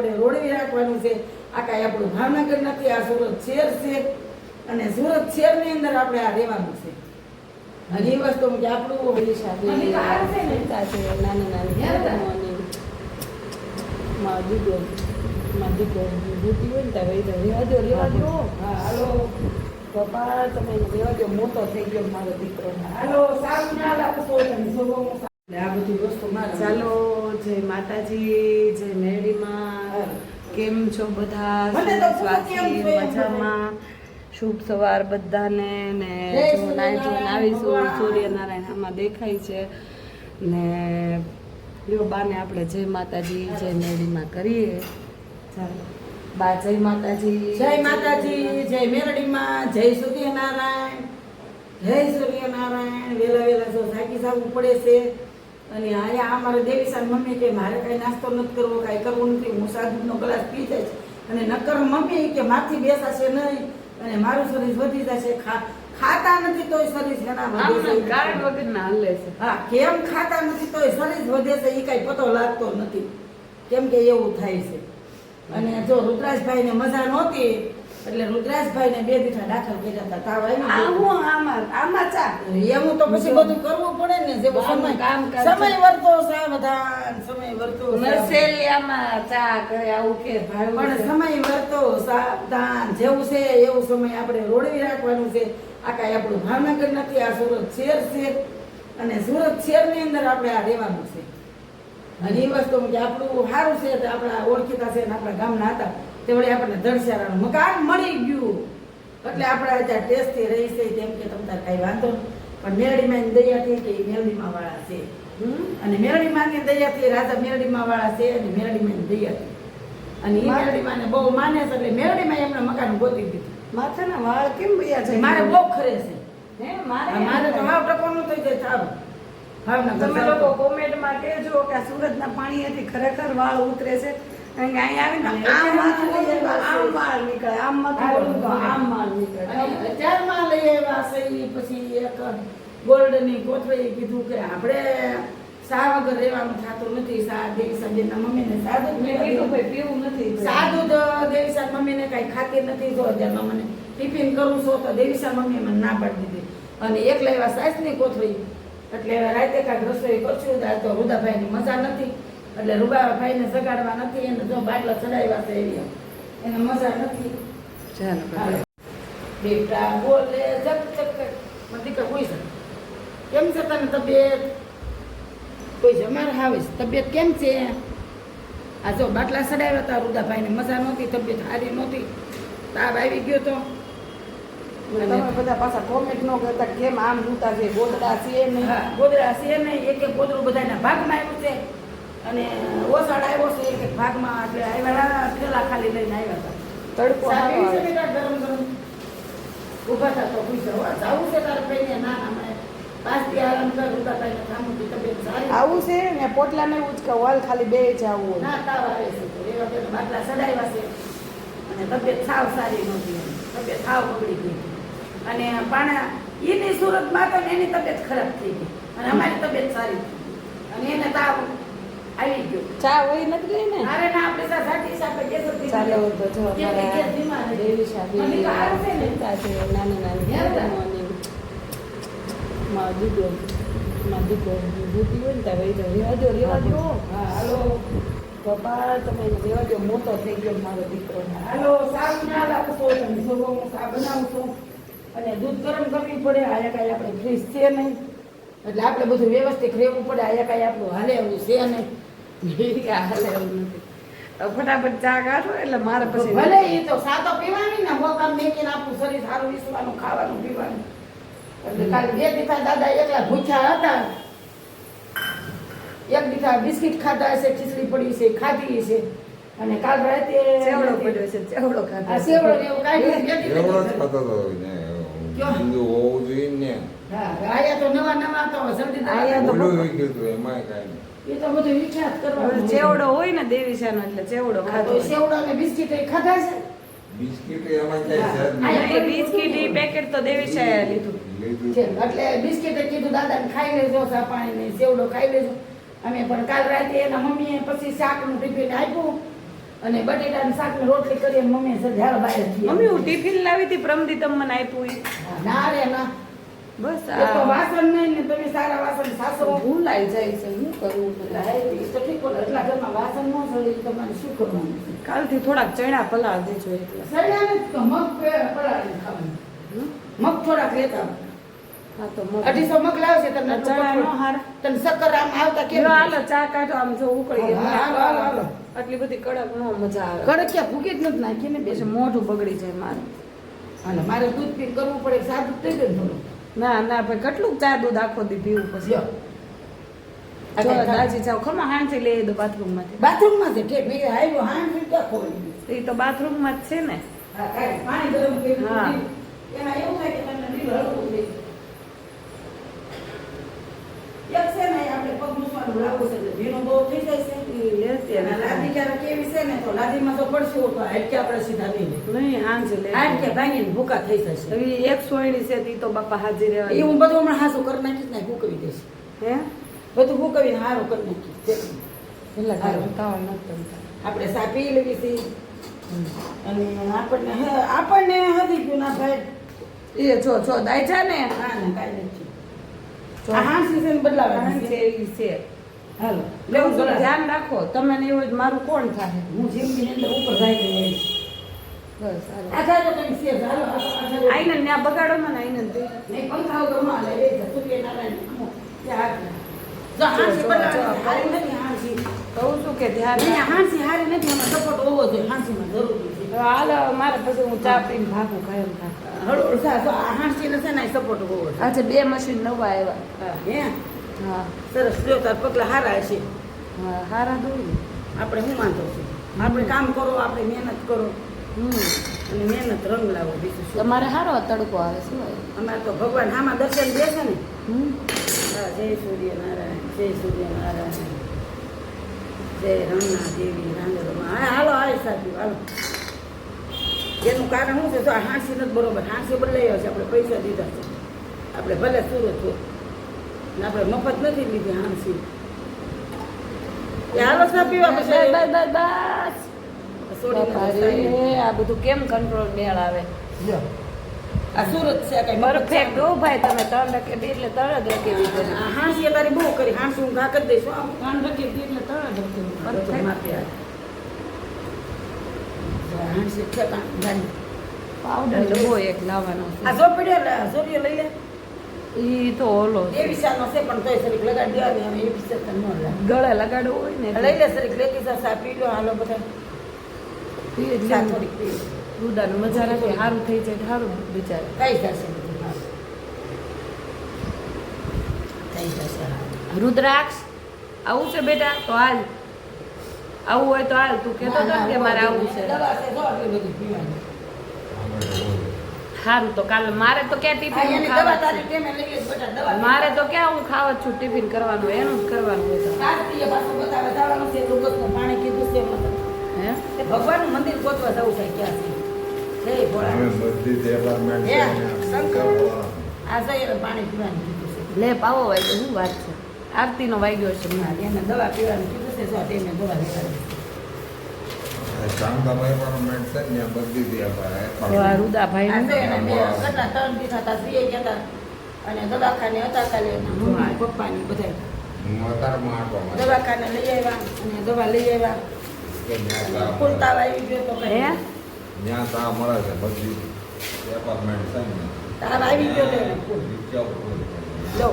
ને રોડવી રાખવાનું છે આ કાંઈ આપણું ભાવનગર નથી આ સુરત શેર છે અને સુરત શહેરની અંદર આપણે આ રહેવાનું છે હજી વસ્તુ આપણું ને? નાની નાની મારું? દીકરો માં દીકરો હોય ને ત્યાં વહી જાય. રહેવા દ્યો, રહેવા દ્યો. હા હાલો. પપ્પા તમે રહેવા દ્યો. મોટો થઈ ગયો મારો દીકરો. હાલો સારું ના લાગતો આ બધી વસ્તુ ચાલો જય માતાજી જય મેળીમાં. કેમ છો બધા? તો મજામાં? શુભ સવાર બધાને. ને જો નાઈ ધોઈને આવીશું સૂર્યનારાયણ આમાં દેખાય છે. ને લ્યો બાને આપણે જય માતાજી જય મેળીમાં કરીએ. બા જય માતાજી. જય માતાજી જય મેરડીમાં જય સૂર્યનારાયણ જય સૂર્યનારાયણ. વેલા વેલા જો થાકી જવું પડે છે અને અહીંયા અમારે દેવીસાન મમ્મી કે મારે કાંઈ નાસ્તો નથી કરવો કાંઈ કરવું નથી. હું સાદુનો ગ્લાસ પી જઈશ અને નકર મમ્મી કે માથી બેસાશે નહીં અને મારું શરીર વધી જશે. ખા ખાતા નથી તોય શરીર ઘણા વધે આમ છે કારણ વગરના હાલે છે. હા કેમ ખાતા નથી તોય શરીર વધે છે એ કાંઈ પતો લાગતો નથી. કેમ કે એવું થાય છે. અને જો રુદ્રાજભાઈને મજા નહોતી એટલે રુદ્રાજભાઈને બે દીઠા દાખલ કર્યા હતા. તાવ આવી આ ગયો. હું આમાં આમાં ચા? એમ તો પછી બધું કરવું પડે ને જે સમય કામ. સમય વર્તો સાવધાન સમય વર્તો. નરસેલિયામાં ચા કરે આવું કે ભાઈ પણ સમય વર્તો સાવધાન. જેવું છે એવું સમય આપણે રોડવી રાખવાનું છે. આ કાંઈ આપણું ભાવનગર નથી આ સુરત શેર છે. અને સુરત શહેરની અંદર આપણે આ રહેવાનું છે. અને એ વસ્તુ કે આપણું સારું છે આપણા ઓળખીતા છે આપણા ગામના હતા. તે વળી આપણને દર્શારાનું મકાન મળી ગયું. એટલે આપણે ત્યાં ટેસ્ટી રહી છે તેમ કે તમને તાર કાંઈ વાંધો પણ મેરડીમાં દયાથી કે મેરડીમાં વાળા છે? અને મેરડીમાંની દયાથી રાજા મેરડીમાં વાળા છે અને મેરડીમાં દયાથી અને એ મેરડીમાં બહુ માને છે એટલે મેરડીમાં એમને મકાન ગોતી દીધું. માથાના વાળ કેમ વયા છે મારે બહુ ખરે છે. હે મારે મારે તો હાવ ટકોનું થઈ જાય સારું તમે લોકો કોમેન્ટમાં કહેજો કે સુરતના પાણીએથી ખરેખર વાળ ઉતરે છે. કારણ કે અહીંયા આવીને આમ તો વાળ નીકળે આમ માથું આમ વાળ નીકળે. હજારમાં લઈ આવ્યા છે પછી એક ગોલ્ડની કોથળી કીધું કે આપણે સા વગર રહેવાનું થતું નથી. સા દેવી સાહેબના મમ્મીને સાદું મેં કીધું ભાઈ પીવું નથી સાદું જ દેવીસા મમ્મીને કાંઈ ખાતી નથી. જો અત્યારમાં મને ટિફિન કરું છો તો દેવીસા મમ્મી મને ના પાડી દીધી. અને એક લેવા સાસની કોથળી એટલે રાતે કાંઈક રસોઈ કરશું ત્યારે તો રૂદાભાઈની મજા નથી. એટલે રૂબાભાઈને જગાડવા નથી એને જો બાટલા ચડાવ્યા છે એવી. એને મજા નથી. ચાલો બેટા બોલે જક જક દીકરા કોઈ છે કેમ છે તને તબિયત? કોઈ જમાર આવે છે? તબિયત કેમ છે? આ જો બાટલા ચડાવ્યા હતા રૂદાભાઈને મજા નહોતી તબિયત સારી નહોતી. તાવ આવી ગયો તો. તમે બધા પાછા કોમેન્ટ ન કરતા કેમ આમ ઉતા છે ગોદડા છે નહીં. ગોદડા છે નહીં એક એક ગોદડું બધાના ભાગમાં આવ્યું છે. અને ઓસાડ આવ્યો છે એક એક ભાગમાં એટલે આવ્યા થેલા ખાલી લઈને આવ્યા હતા. તડકો ગરમ ગરમ. ઊભા થા તો પૂછો જવું છે તારે ભાઈને? ના ના આવું છે ને પોટલા ને ઉચકા વાલ ખાલી બે જ આવું ના તાવ આવે છે એ વખતે બાટલા સડાવ્યા છે. અને તબિયત સાવ સારી નહોતી તબિયત સાવ બગડી ગઈ. હતી. અને પણ એની સુરતમાં તો એની તબિયત ખરાબ થઈ ગઈ. અને અમારી તબિયત સારી થઈ અને એને તાવ આવી ગયો. ચા હોય નથી ને? અરે આપણે ચાલો તો જો અમારા દેવી શાદી નાની નાની દીકરો દીકરો ભૂતી હોય ત્યાં વહી જાય. હાલો. પપ્પા તમે એને દો મોટો થઈ ગયો મારો દીકરો. હાલો સારું ના લાગતો બનાવું છું. અને દૂધ ગરમ કરવી પડે આયા કાંઈ આપણે ફ્રીજ છે નહીં. એટલે આપણે બધું વ્યવસ્થિત રહેવું પડે આયા કાંઈ આપણું હાલે એવું છે નહીં. હાલે એવું નથી. ફટાફટ ચા કાઢો એટલે મારે પછી ભલે એ તો સાતો પીવાની ને મોકા મેકીને આપણું શરીર સારું વિસવાનું ખાવાનું પીવાનું. એટલે કાલે બે દીથા દાદા એકલા ભૂખ્યા હતા. એક દીથા બિસ્કિટ ખાધા હશે ખીચડી પડી છે ખાધી છે અને કાલ રાતે ચેવડો પડ્યો છે ચેવડો ખાધો આ સેવડો એવું કાઢી બે જ ખાતો હતો ને હોવું જોઈએ ને. આયા તો નવા નવા તો જલ્દી આયા તો ઓલું થઈ હતું એમાંય કાંઈ એ તો બધું વિખ્યાત કરવાનું ચેવડો હોય ને દેવીશાનો એટલે ચેવડો ખાધો તો ને બિસ્કિટ એ ખાધા છે? બિસ્કિટ એમાં છે. બિસ્કીટ ઈ પેકેટ તો દેવીશાએ લીધું. લીધું છે. એટલે બિસ્કિટે કીધું દાદાને ખાઈ લેજો ચા પાણી ને સેવડો ખાઈ લેજો. અમે પણ કાલ રાતે એના મમ્મીએ પછી શાકનું ટિફિન આપ્યું. અને બટેટાનું શાકની રોટલી કરી અને મમ્મીએ સજાળ બહાર મમ્મી હું ટિફિન લાવી હતી પ્રમદી તમે મને આપ્યું ના રે ના. બસ તો વાસણ નહીં ને તમે સારા વાસણ સાસરો ભૂલાઈ જાય છે શું કરવું તો ઠીક બોલો એટલા ઘરમાં વાસણ ન સળે તમારે શું કરવાનું કાલથી થોડાક ચણા પલાળ દેજો એટલે ચણા ને તો મગ પે- પલાળીને ખાવાનું. મગ થોડાક લેતા અઢીસો મગ લાવશે તમને ચણા નો. હારા. તને આમ આવતા કેમ હાલો ચા કાઢો આમ જો ઉકળી હાલો, હાલો, હાલો. આટલી બધી કડક નો મજા આવે. કડકિયા ભૂકી જ નથી નાખી ને પછી મોઢું બગડી જાય મારું. અને મારે દૂધ પી કરવું પડે સાદું થઈ ગયું થોડું ના ના ભાઈ કેટલું ચા દૂધ આખો દી પીવું પછી. દાજી જાવ ખમા હાંચી લઈ દો બાથરૂમમાંથી બાથરૂમમાં છે ઠેક મેં આવ્યો હાંડ ક્યાં ખોલી એ તો બાથરૂમમાં જ છે ને. પાણી ગરમ કર્યું, હા. એમાં એવું થાય કે તમને લીલું હળવું થઈ એક છે ને આપણે પગ મૂકવાનું લાવવું છે ભીનું બહુ થઈ જાય છે. ઈ લેતી અને લાદી ક્યારેક કેવી છે ને તો લાદીમાં તો પડશે તો હાડકે આપણે સીધા નહીં નહીં હાંચી લે ભાંગીને ભૂકા થઈ જશે. હવે એક સોયણી છે તી તો બાપા હાજરી એ હું બધું હમણાં હાસું કરી નાખીશ ને ભૂકવી દઈશ. હે? બધું ભૂકવીને હારું કરી નાખીશ. એટલે હારું. આપણે સા લેવી છે. અને આપણને આપણને હજી ગયું ના ભાઈ. એ જો જો છે ને? હા ને કાંઈ નથી. હા હાંસી છે ને બદલાવ છે. એવી છે. હાલો. લેવું તમે ધ્યાન રાખો તમે ને એવું મારું કોણ થાય હું જિંદગીની અંદર ઉપર જાય તો બસ હાલો. આ થાય તો કંઈ છે હાલો આ તો- આ આઈને ત્યાં બગાડો મને આઈને તે. માં સૂર્યનારાયણ જો હાંસી બદલાવાની જો. છે. હારી નથી હાંસી. કહું છું કે ધ્યાન હાંસી હારી નથી સપોર્ટ હોવો જોઈએ હાંસીમાં જરૂરી છે. હાલો મારે પછી હું ચા પીને ભાગું કાયમ થાય જો હાંસી ને ને સપોર્ટ હોવો આજે બે મશીન નવા આવ્યા. હા, હે. હા સરસ. લ્યો તાર પગલા હારા હશે હા હારા દોરી આપણે શું વાંધો છે? આપણે કામ કરો આપણે મહેનત કરો. અને મહેનત રંગ લાવો બીજું તમારે હારો તડકો આવે શું અમારે તો ભગવાન હામાં દર્શન દે છે ને? હા, જય સૂર્યનારાયણ જય સૂર્યનારાયણ. જય રમણા દેવી રાંગરમાં હા હાલો આવે સાચું હાલો. એનું કારણ શું છે? તો હાંસી નથી બરોબર. હાંસી બદલાઈ છે. આપણે પૈસા દીધા છે. આપણે ભલે સુરત હોય ને આપણે મફત નથી લીધી હાંસી એ બસ આ બધું કેમ કંટ્રોલ મેળ આવે આ સુરત છે કઈ પરફેક્ટ હો ભાઈ તમે ત્રણ રકે એટલે ત્રણ જ રકે હાંસી તારી બહુ કરી હાંસી હું ઘા કરી દઈશું આમ ત્રણ રકે એટલે ત્રણ જ રકે પરફેક્ટ માપી હાંસી છે પાવડર ડબ્બો એક લાવવાનો આ જો પડ્યો લે સોરીઓ લઈ લે. ઈ તો ઓલો એ વિશાલનો છે પણ તોય સરીક લગાડી દેવાની હવે એ વિશાલ ન. ગળે લગાડવું હોય ને લઈ લે સરીક લેતી જા સા પી લો હાલો બધા. એટલે સા થોડીક પી લો. મજા રાખે સારું થઈ જાય સારું બિચારા. થઈ જશે થઈ જશે રુદ્રાક્ષ આવું છે બેટા? તો હાલ. આવું હોય તો હાલ. તું કહેતો હતો કે મારે આવું છે. દવા છે જો આટલી બધી પીવાની. સારું તો કાલે મારે તો ક્યાં ટિફિન મારે તો ક્યાં હું ખાવા જ છું? ટિફિન કરવાનું એનું જ કરવાનું હોય તો. શાસ્ત્રીય પાછું બતાવે જવાનું છે લોકોનું પાણી કીધું છે હે? તે ભગવાનનું મંદિર ગોતવા જવું થાય ક્યાં છે? લે પાવો વાગ્યો શું વાત છે? આરતીનો વાગ્યો છે. દવા પીવાનું કીધું છે અને દવાખાને હતા કાલે મમ્મી પપ્પાની બધા. દવાખાને લઈ આવ્યા અને દવા લઈ આવ્યા. ફૂલ તાવ આવી ગયો તો હે? કઈ તાવ મળે છે બધી development છે ને. તાવ આવી ગયો તો. લો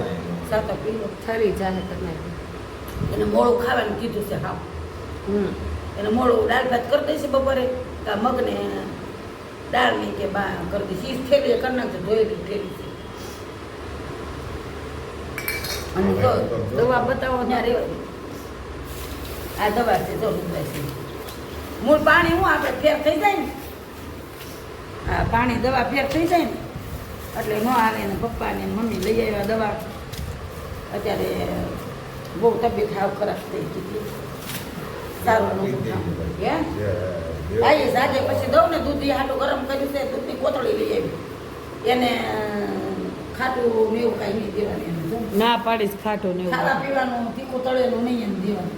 સાતો પી થરી જાહે તમે એને મોડું ખાવાનું કીધું છે હા હમ. એને મોડું દાળ ભાત કરી દઈશ બપોરે. કા મગને દાળ નહીં કે બા કરી દઈશ. ઈ થેલી કરી નાખજો ધોયેલી થેલી છે. અને તો દવા બતાવો ત્યાં રેવા આ દવા છે જો છે. મૂળ પાણી હું આપણે ફેર થઈ જાય ને? આ પાણી દવા ફેર થઈ જાય ને? એટલે ન આવે ને પપ્પા ને મમ્મી લઈ આવ્યા દવા. અત્યારે બહુ તબિયત હાવ ખરાબ થઈ ગઈ સારું સાંજે પછી દઉં ને દૂધ હાટું ગરમ કર્યું છે દૂધની કોથળી લઈ આવી. એને ખાટું ને એવું કાંઈ નહીં દેવાની ના પાડીશ ખાટું ને ખાવા પીવાનું તીખું તળેલું નહીં એમ દેવાનું.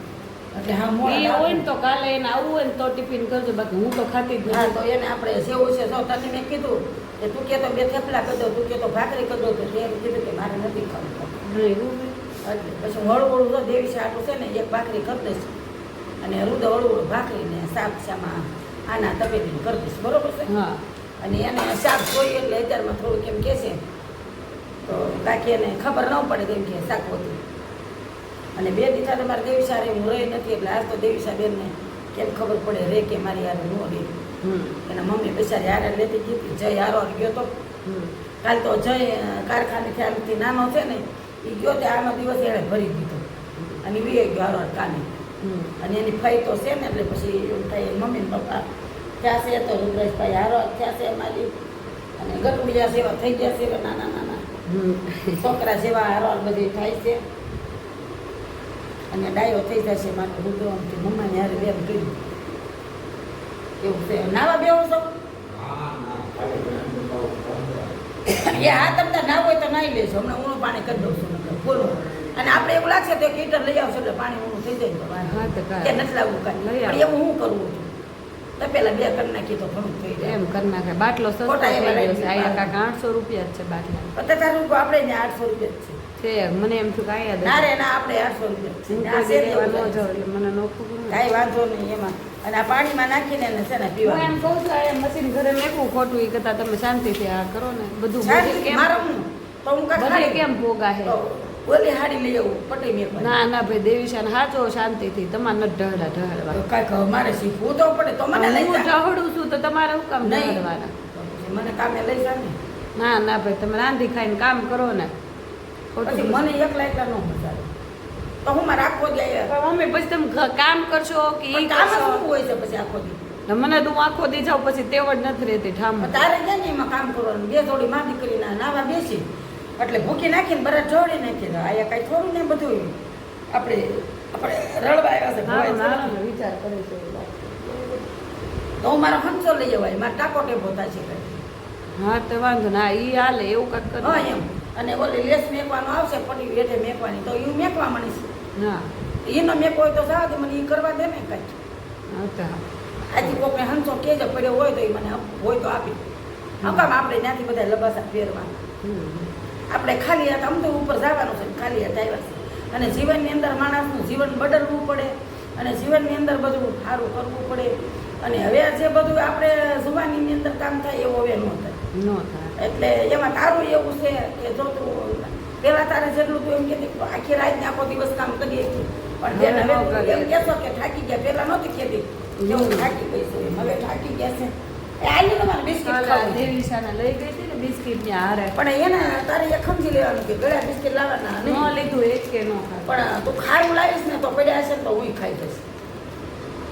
એટલે હા મોડા એ હોય ને તો કાલે એને આવું હોય ને તો ટિફિન કરજો બાકી હું તો ખાતી જ નથી. તો એને આપણે સેવું છે. તો તને મેં કીધું કે તું કે તો બે થેપલા કરી દો તું કે તો ભાખરી કરી દો તો તે કીધું કે મારે નથી ખાવું. પછી હું હળવું હળવું તો દેવી શાકું છે ને એક ભાખરી કરી દઈશ. અને રુદ હળવું ભાખરીને શાક શામાં આના તપેલી કરી દઈશ. બરોબર છે? હા. અને એને શાક જોઈએ એટલે અત્યારમાં થોડુંક એમ કહેશે તો બાકી એને ખબર ન પડે કેમ કે શાક હોતું. અને બે દીઠા તમારે દેવી રે હું રહી નથી એટલે આજ તો દેવીસા બેનને કેમ ખબર પડે? રે કે મારી યાર નો રે. હમ. એના મમ્મી બિચારી હારે લેતી ગીતી જય હારો ગયો તો. કાલ તો જય કારખાને ખ્યાલથી નાનો છે ને એ ગયો તે આનો દિવસ એણે ભરી દીધો. અને વીએ ગયો હારો કાને. અને એની ફઈ તો છે ને એટલે પછી એવું થાય મમ્મી ને પપ્પા ત્યાં છે તો રુદ્રેશભાઈ હારો ત્યાં છે મારી અને ગટુડિયા સેવા થઈ ગયા છે નાના નાના. છોકરા જેવા હારો બધી થાય છે. અને ડાયો થઈ જશે મારે રુદ્રો મમ્માને હારે બેન કર્યું. એવું છે. નાવા બેવો છો? એ હા તમને ના હોય તો નાઈ લેશો હમણાં ઊણું પાણી કરી દઉં છું. ફૂલનું અને આપણે એવું લાગશે તો એક હીટર લઈ આવશો એટલે પાણી ઊંડું થઈ જાય કે નથી લાવવું કાંઈ. પણ એવું હું કરવું છું તો પેલા બે કરી નાખી તો ઘણું થઈ જાય. એમ કરી નાખે. બાટલો સસ્તો થઈ ગયો છે. લઈ અહીંયા આઠસો રૂપિયા જ છે બાટલા. પચાસ રૂપિયા આપણે ને આઠસો રૂપિયા જ છે. છે મને એમ થયું કાંઈ ના રે ના આપણે આઠસો રૂપિયા જ હું છે આ કોઈ છે દી જ લેવા એવું ન છે. જાઉં એટલે મને નોખું કાંઈ વાંધો નહીં એમાં. અને આ પાણીમાં નાખીને એને છે ને એમ કહું છું આ મશીન ઘરે મેકવું ખોટું એ કરતા તમે શાંતિથી આ કરો ને. બધું કેમ મારે તો હું કાંઈ બધે ખાલી- કેમ ભોગા હે? ઓલી હાડી લઈ આવું પટી મેં ના ના ભાઈ દેવીશાન હાચો શાંતિથી તમારે નથી ઢહડા ઢહડવા કાંઈક મારે શીખવું તો પડે તો મને લઈ હું ઢહડું છું તો તમારે હું કામ ઢહડવાના મને કામે લઈ જા ને. ના ના ભાઈ તમે રાંધી ખાઈને કામ કરો ને. પછી મને એકલા એકલા ન મજા તો હું મારે આખો જાય મમ્મી પછી તમે કામ કરશો કે એ કામ શું હોય છે પછી આખો દી? મને તો આખો દી જાઉં પછી તેવડ નથી રહેતી ઠામ. તારે ક્યાં એમાં કામ કરવાનું? બે થોડી માં દીકરીના નાવા બેસી. એટલે ભૂકી નાખીને બરાબર જોડી નાખી દો આયા કાંઈ થોડું ને બધું આપણે આપણે રળવા આવ્યા છે વિચાર કરે છે તો હું મારો હંસો લઈ જવાય મારે ટાકો ટેપો છે હા તો વાંધો ના ઈ હાલે એવું કાંઈક કરો હા એમ. અને ઓલી લેસ મેકવાનો આવશે પડી હેઠે મેકવાની. તો એ મેકવા મણીશ હા. એનો મેકો હોય તો સાવ મને એ કરવા દે ને કાંઈ. હા તો હા. આથી કોકને હંસો કેજો પડ્યો હોય તો એ મને હોય તો આપી. હકામ આપણે ત્યાંથી બધા લબાસા પહેરવા હમ. આપણે ખાલી હાથ આમ તો ઉપર જવાનું છે ખાલી હાથ આવ્યા છે. અને જીવનની અંદર માણસનું જીવન બદલવું પડે અને જીવનની અંદર બધું સારું કરવું પડે. અને હવે જે બધું આપણે જુવાનીની અંદર કામ થાય એવું હવે ન થાય. એટલે એમાં તારું એવું છે કે જો તું પેલા તારે જેટલું તું એમ કહેતી કે આખી રાત આખો દિવસ કામ કરીએ છીએ પણ હવે એમ કહેશો કે થાકી ગયા પેલા નહોતી કહેતી કે હું થાકી ગઈ છું. હવે થાકી ગયા છે. આલી તમારે બિસ્કિટ લઈ ગઈ હતી બિસ્કિટની હારે. પણ એને તારે એ સમજી લેવાનું કે ગળ્યા બિસ્કિટ લાવવાના ન લીધું લીધું જ કે નો પણ તું ખારું લાવીશ ને તો પડ્યા હશે તો હું ખાઈ જઈશ.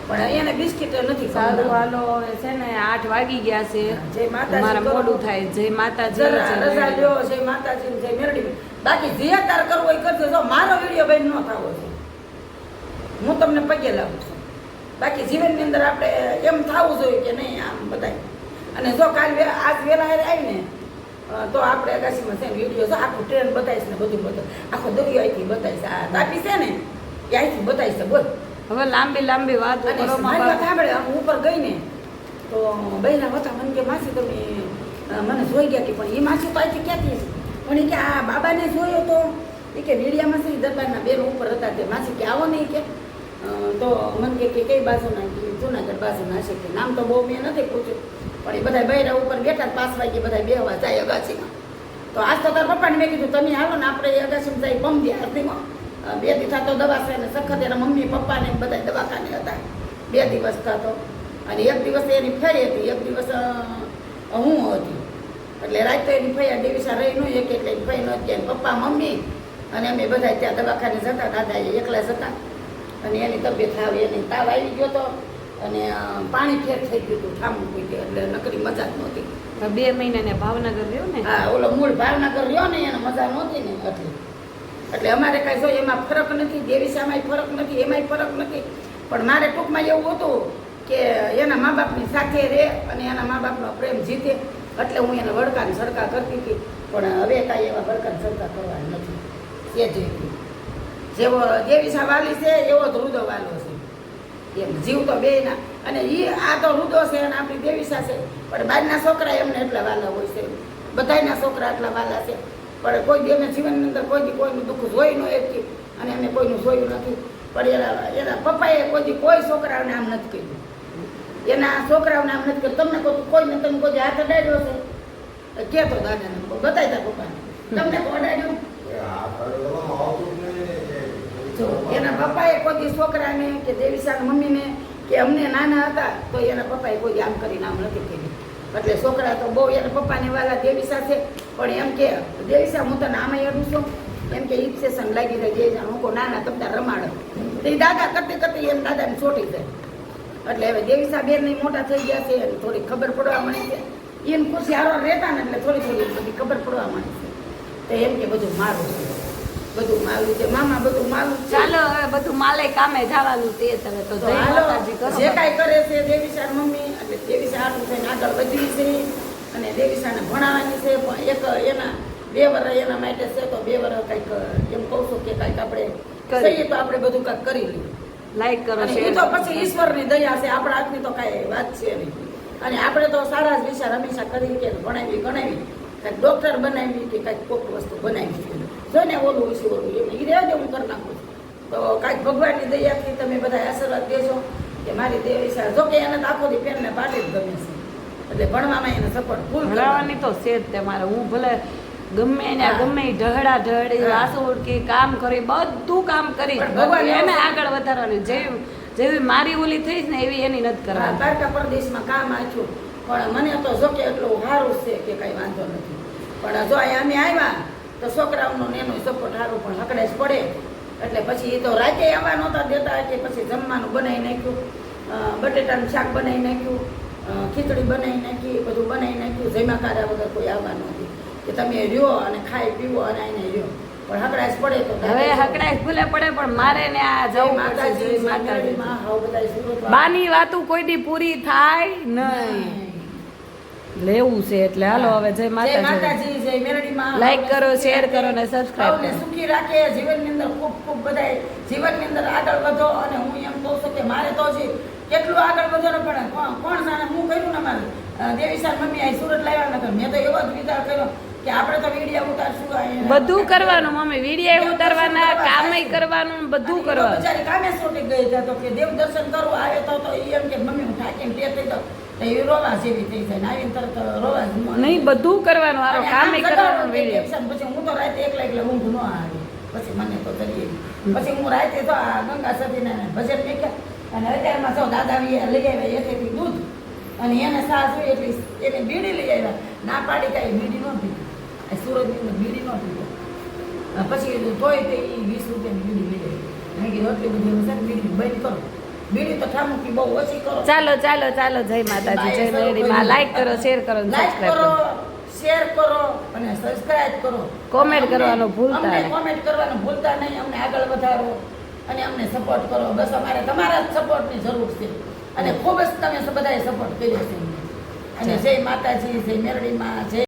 પણ એને બિસ્કિટ નથી સારું હાલો હવે છે ને આઠ વાગી ગયા છે. જય માતાજી મારા. મોડું થાય જય માતાજી રજા. લ્યો જય માતાજી જય મેરડી. બાકી જે તાર કરવો એ કરજો. જો મારો વીડિયો ભાઈ ન થવો છે. હું તમને પગે લાવું છું. બાકી જીવનની અંદર આપણે એમ થવું જોઈએ કે નહીં આમ બધાય. અને જો કાલ વે- આજ વહેલા હારે આવીને તો આપણે અગાસીમાં છે વીડિયો છે આખું ટ્રેન બતાવીશ ને બધું બધું. આખો દરિયો અહીંથી બતાવીશ. આ તાપી છે ને એ અહીંથી બતાવીશ બોલ. હવે લાંબી લાંબી વાતો સાંભળે આમ ઉપર ગઈ ને તો બહેરા હતા મને કે માસી તમે મને જોઈ ગયા કે પણ એ માસી અહીંથી ક્યાંથી પણ એ કે આ બાબાને જોયો તો એ કે વીડિયામાં શ્રી દરબારના બેન ઉપર હતા તે માસી કે આવો નહીં કે. તો મને કે કઈ બાજુના જૂનાગઢ જુનાગઢ બાજુના છે કે નામ તો બહુ મેં નથી પૂછ્યું. પણ એ બધા બહેરા ઉપર બેઠા પાંચ વાગે બધા બેહવા જાય અગાસીમાં. તો આજ તો તાર પપ્પાને મેં કીધું તમે હાલો ને આપણે અગાસીમાં જાય પમદી આરતીમાં અ, બે દિવસ તો દવા છે ને સખત એના મમ્મી પપ્પાને બધા દવાખાને હતા. બે દિવસ થતો. અને એક દિવસ એની ફરી હતી એક દિવસ હું હતી. એટલે રાત એની ફૈયા દેવીસા રહી નહીં એક એટલે ફઈ ન એની પપ્પા મમ્મી અને અમે બધા ત્યાં દવાખાને જતા દાદા એકલા જતા. અને એની તબિયત આવી એની તાવ આવી ગયો તો અને પાણી ફેર થઈ ગયું હતું ઠામું કોઈ એટલે નકરી મજા જ નહોતી. બે મહિના ને ભાવનગર રહ્યો ને? હા ઓલો મૂળ ભાવનગર રહ્યો ને એને મજા નહોતી ને એટલે એટલે અમારે કાંઈ જો એમાં ફરક નથી દેવીસામાંય ફરક નથી એમાંય ફરક નથી. પણ મારે ટૂંકમાં એવું હતું કે એના મા બાપની સાથે રહે અને એના મા બાપનો પ્રેમ જીતે. એટલે હું એને વડકાન સરકાર કરતી હતી પણ હવે કાંઈ એવા વડકાન સરકાર કરવાની નથી. એ જ. જેવો દેવીસા વાલી છે એવો જ રુદો વાલો છે. એમ જીવ તો બે ના. અને એ આ તો રુદો છે અને આપણી દેવીસા છે પણ બારના છોકરા એમને એટલા વાલા હોય છે. બધાયના છોકરા એટલા વાલા છે. પણ કોઈ દી જીવનની અંદર કોઈ દી કોઈનું દુઃખ જોઈ ન એકથી અને એમને કોઈનું જોયું નથી. પણ એના એના પપ્પાએ કોઈ દી કોઈ છોકરાઓને આમ નથી કર્યું. એના છોકરાઓને આમ નથી કર્યું. તમને કોઈ કોઈને તમે કોઈ દી હાથ અડાડ્યો છે? કે તો દાદાને બતાવી તા પપ્પાને. તમને અડાડ્યું એ આ કરવામાં આવતું જ નહીં ને જો એના પપ્પાએ કોઈ છોકરાને કે દેવીસાના મમ્મીને કે અમને નાના હતા, તો એના પપ્પાએ કોઈ આમ કરીને આમ નથી કર્યું. એટલે છોકરા તો બહુ, એના પપ્પાને વાલા દેવી છે, પણ એમ કે દેવીસા હું તને આમે અડું છું. એમ કે ઇપ્સેશન લાગી જાય જે કહું નાના તમતા રમાડો. તો એ દાદા કરતી કરતી એમ દાદાને છોટી જાય. એટલે હવે દેવીસા બેન મોટા થઈ ગયા છે થોડી ખબર પડવા મળી છે. એને ખુશી હારો રહેતા ને એટલે થોડી થોડી બધી ખબર પડવા મળી છે. તો એમ કે, બધું મારું છે. બધું માલું છે. મામા બધું મારું ચાલો હવે બધું માલે કામે જવાનું તે તમે તો જય માતાજી કરો જે કાંઈ કરે છે દેવીસા મમ્મી એટલે દેવી સાર થઈને આગળ વધી છે. અને દેવીસાને ભણાવવાની છે. પણ એક એના બે વર એના માટે છે તો બે વર કંઈક એમ કહું છું કે કંઈક આપણે કરી. કહીએ તો આપણે બધું કંઈક કરી લઈએ. લાઈક કરો છે તો પછી ઈશ્વરની દયા છે. આપણા હાથની તો કાંઈ વાત છે નહીં. અને આપણે તો સારા જ વિચાર હંમેશા કરી કે ભણાવી ગણાવી. કાંઈક ડૉક્ટર બનાવી કે કંઈક કોઈક વસ્તુ બનાવી. છે જો ને ઓલું હશે ઓલું એમ એ રહેવા દે હું કરી નાખું તો કાંઈક ભગવાનની દયાથી તમે બધા આશીર્વાદ દેજો કે મારી દેવી જો કે એને આખો દી પેનને પાટી જ ગમે છે. એટલે ભણવામાં એને સપોર્ટ ફૂલ ભણાવવાની તો છે જ તમારે. હું ભલે ગમે ને ગમે ઢહડા ઢહડી વાસો ઉડકી કામ કરી બધું કામ કરી ભગવાન એને આગળ વધારવાની. જેવી જેવી મારી ઓલી થઈ ને એવી એની નથી કરવાની. તારકા પરદેશમાં કામ આચ્યું પણ મને તો જો કે એટલું સારું છે કે કાંઈ વાંધો નથી. પણ જો અહીંયા અમે આવ્યા તો છોકરાઓનો ને એનો સપોર્ટ સારું પણ જ પડે. એટલે પછી એ તો રાતે આવવા નહોતા દેતા એટલે પછી જમવાનું બનાવી નાખ્યું બટેટાનું શાક બનાવી નાખ્યું ખીચડી બનાવી નાખી બધું બનાવી નાખ્યું જમ્યા કાઢ્યા વગર કોઈ આવવા નથી કે તમે રહ્યો અને ખાઈ પીવો અને એને રહ્યો. પણ હકડાશ પડે તો હવે હકડાઈ ભૂલે પડે પણ મારે ને આ જવું માતાજી માતાજી. બાની વાતું કોઈ દી પૂરી થાય નહીં. લેવું છે એટલે હાલો હવે જય જય માતાજી. જય મેરડીમાં લાઈક કરો, શેર કરો અને સબસ્ક્રાઇબ કરો. સુખી રાખે જીવનની અંદર ખૂબ ખૂબ બધાય જીવનની અંદર આગળ વધો અને હું એમ કહું છું કે મારે તો છે કેટલું આગળ વધો ને પણ કોણ જાણે હું કર્યું ને મારે? દેવી દેવીસાર મમ્મી અહીં સુરત લાવ્યા નકર મેં તો એવો જ વિચાર કર્યો કે આપણે તો વીડિયો ઉતારશું. બધું કરવાનું મમ્મી વીડિયો ઉતારવાના કામે કરવાનું બધું કરવાનું. બિચારી કામે સોટી ગઈ તો કે દેવ દર્શન કરવું આવે તો તો એમ કે મમ્મી હું થાકીને ટેર થઈ જાઉં. એ નહીં બધું કરવાનું. હારો કામ કામે કરવાનું પછી હું તો રાતે એકલા એકલા ઊંઘ ન આવે. પછી મને તો કરીએ પછી હું રાતે તો આ ગંગા સતીને ભજન મેક્યા અને અત્યારમાં તો દાદા લઈ આવ્યા એથી દૂધ. અને એને સાસ હોય એટલે એને બીડી લઈ આવ્યા. ના પાડી કાંઈ બીડી ન પીધી. આ સુરતની બીડી ન પીધી. પછી તોય તે એ વીસ રૂપિયાની બીડી લઈ આવી. મેં કીધું એટલી બધી બીડી બંધ કરો. ચાલો ચાલો ચાલો જય માતાજી જય મેરડીમાં લાઈક કરો શેર કરો સબસ્ક્રાઇબ કરો કરો. શેર કરો અને સબસ્ક્રાઇબ કરો. કોમેન્ટ કરવાનું ભૂલતા નહીં. કોમેન્ટ કરવાનું ભૂલતા નહીં. અમને આગળ વધારો અને અમને સપોર્ટ કરો. બસ અમારે તમારા જ સપોર્ટની જરૂર છે. અને ખૂબ જ તમે બધાએ સપોર્ટ કર્યો છે અને જય માતાજી જય મેરડીમાં જય